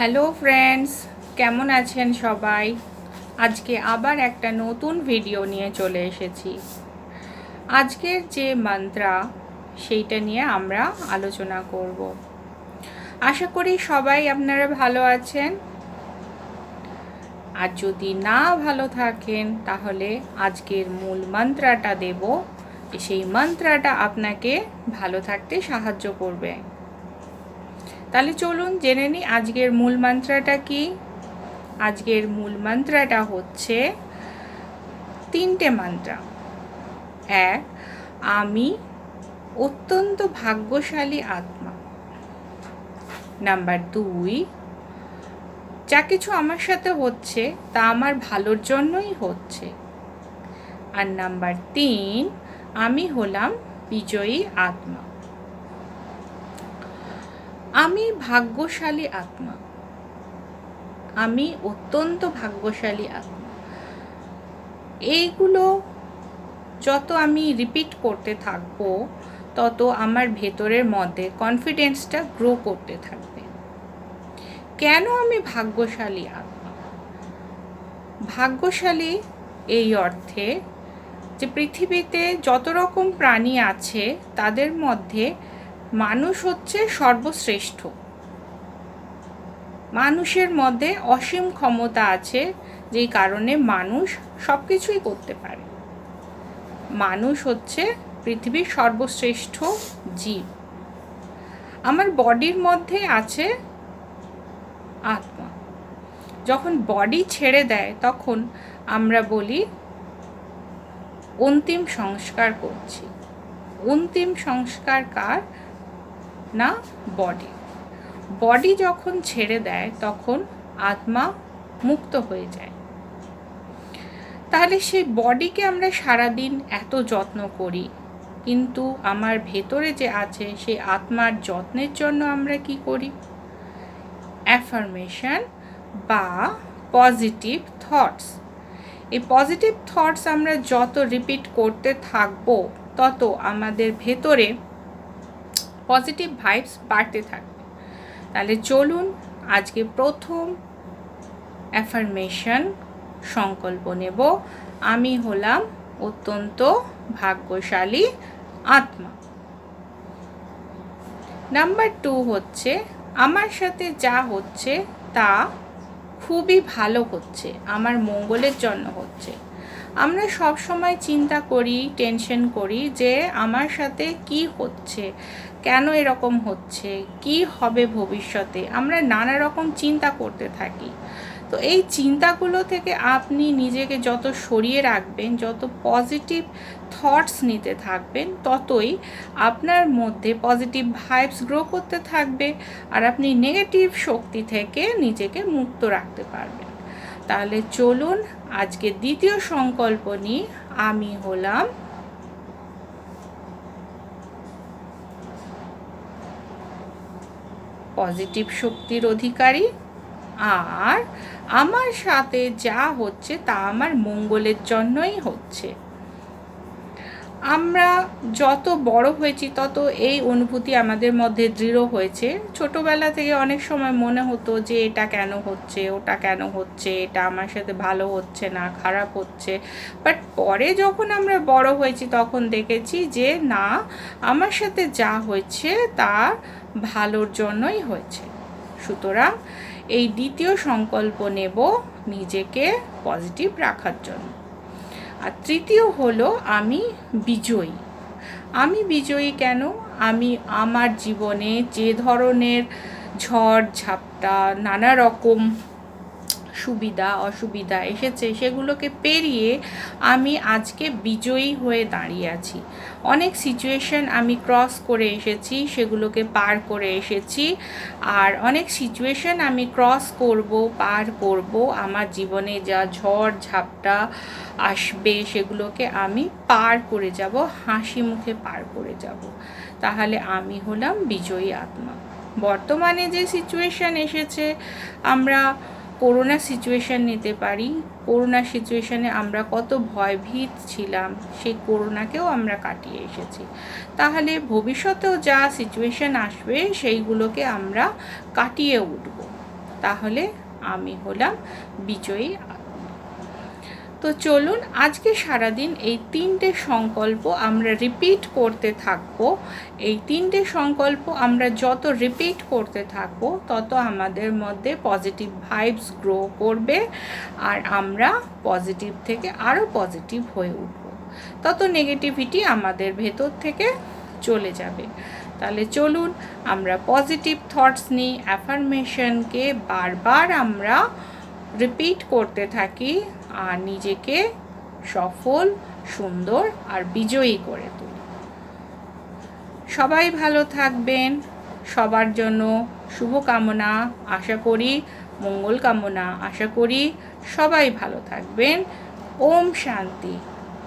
Hello friends, কেমন আছেন সবাই? আজকে আবার একটা নতুন ভিডিও নিয়ে চলে এসেছি। আজকের যে মন্ত্রা, সেইটা নিয়ে আমরা আলোচনা করব। আশা করি সবাই আপনারা ভালো আছেন। আর যদি না ভালো থাকেন, তাহলে আজকের মূল মন্ত্রাটা দেব। সেই মন্ত্রাটা আপনাকে ভালো থাকতে সাহায্য করবে। তাহলে চলুন জেনে নিই আজকের মূল মন্ত্রটা কি? আজকের মূল মন্ত্রটা হচ্ছে তিনটে মন্ত্র। এক, আমি অত্যন্ত ভাগ্যশালী আত্মা। নাম্বার দুই, যা কিছু আমার সাথে হচ্ছে, তা আমার ভালোর জন্যই হচ্ছে। আর নাম্বার তিন, আমি হলাম বিজয়ী আত্মা। আমি ভাগ্যশালী আত্মা। আমি অত্যন্ত ভাগ্যশালী আত্মা। এইগুলো যত আমি রিপিট করতে থাকব, তত আমার ভেতরের মধ্যে কনফিডেন্সটা গ্রো করতে থাকবে। কেন আমি ভাগ্যশালী আত্মা? ভাগ্যশালী এই অর্থে যে পৃথিবীতে যত রকম প্রাণী আছে, তাদের মধ্যে মানুষ হচ্ছে সর্বশ্রেষ্ঠ। মানুষের মধ্যে অসীম ক্ষমতা আছে, যেই কারণে মানুষ সব কিছুই করতে পারে। মানুষ হচ্ছে পৃথিবীর সর্বশ্রেষ্ঠ জীব। আমার বডির মধ্যে আছে আত্মা। যখন বডি ছেড়ে দেয়, তখন আমরা বলি, অন্তিম সংস্কার করছি। অন্তিম সংস্কার কার? না বডি বডি যখন ছেড়ে দেয়, তখন আত্মা মুক্ত হয়ে যায়। তাহলে সেই বডিকে আমরা সারাদিন এত যত্ন করি, কিন্তু আমার ভেতরে যে আছে, সেই আত্মার যত্নের জন্য আমরা কি করি? অ্যাফার্মেশন বা পজিটিভ থটস এই পজিটিভ থটস আমরা যত রিপিট করতে থাকব, তত আমাদের ভেতরে পজিটিভ ভাইবস বাড়তে থাকবে। তাহলে চলুন আজকে প্রথম অ্যাফার্মেশন সংকল্প নেব। আমি হলাম অত্যন্ত ভাগ্যশালী আত্মা। নাম্বার টু হচ্ছে, আমার সাথে যা হচ্ছে তা খুবই ভালো হচ্ছে, আমার মঙ্গলের জন্য হচ্ছে। আমরা সব সময় চিন্তা করি টেনশন করি যে আমার সাথে কি হচ্ছে, কেন এরকম হচ্ছে, কি হবে ভবিষ্যতে। আমরা নানা রকম চিন্তা করতে থাকি। তো এই চিন্তাগুলো থেকে আপনি নিজেকে যত সরিয়ে রাখবেন, যত পজিটিভ থটস নিতে থাকবেন, ততই আপনার মধ্যে পজিটিভ ভাইবস গ্রো করতে থাকবে আর আপনি নেগেটিভ শক্তি থেকে নিজেকে মুক্ত রাখতে পারবেন। তাহলে চলুন আজকে দ্বিতীয় সংকল্প নিয়ে আমি হলাম পজিটিভ শক্তির অধিকারী আর আমার সাথে যা হচ্ছে তা আমার মঙ্গলের জন্যই হচ্ছে। আমরা যত বড় হয়েছি, তত এই অনুভূতি আমাদের মধ্যে দৃঢ় হয়েছে। ছোটবেলা থেকে অনেক সময় মনে হতো যে, এটা কেন হচ্ছে, ওটা কেন হচ্ছে, এটা আমার সাথে ভালো হচ্ছে না, খারাপ হচ্ছে। বাট পরে যখন আমরা বড় হয়েছি, তখন দেখেছি যে, না, আমার সাথে যা হয়েছে, তা ভালোর জন্যই হয়েছে। সুতরাং এই দ্বিতীয় সংকল্প নেব নিজেকে পজিটিভ রাখার জন্য। আর তৃতীয় হলো আমি বিজয়ী। আমি বিজয়ী কেন? আমি আমার জীবনে যে ধরনের ঝড়, ঝাপটা, নানা রকম সুবিধা, অসুবিধা এসেছে, সেগুলোকে পেরিয়ে আমি আজকে বিজয়ী হয়ে দাঁড়িয়ে আছি। অনেক সিচুয়েশন আমি ক্রস করে এসেছি, সেগুলোকে পার করে এসেছি, আর অনেক সিচুয়েশন আমি ক্রস করব, পার করব, আমার জীবনে যা ঝড়, ঝাপটা আসবে, সেগুলোকে আমি পার করে যাব, হাসি মুখে পার করে যাব। তাহলে আমি হলাম বিজয়ী আত্মা। বর্তমানে যে সিচুয়েশান এসেছে, আমরা করোনা সিচুয়েশান নিতে পারি। করোনা সিচুয়েশানে আমরা কত ভয়ভীত ছিলাম, সেই করোনাকেও আমরা কাটিয়ে এসেছি। তাহলে ভবিষ্যতেও যা সিচুয়েশান আসবে, সেইগুলোকে আমরা কাটিয়ে উঠব। তাহলে আমি হলাম বিজয়ী তো চলুন আজকে সারাদিন এই তিনটে সংকল্প আমরা রিপিট করতে থাকব। এই তিনটে সংকল্প আমরা যত রিপিট করতে থাকব, তত আমাদের মধ্যে পজিটিভ ভাইবস গ্রো করবে আর আমরা পজিটিভ থেকে আরও পজিটিভ হয়ে উঠব। তত নেগেটিভিটি আমাদের ভেতর থেকে চলে যাবে। তাহলে চলুন আমরা পজিটিভ থটস নিই অ্যাফার্মেশনকে বারবার আমরা রিপিট করতে থাকি। আর নিজেকে সফল, সুন্দর আর বিজয়ী করে তুলি। সবাই ভালো থাকবেন। সবার জন্য শুভকামনা আশা করি, মঙ্গল কামনা আশা করি। সবাই ভালো থাকবেন। ওম শান্তি।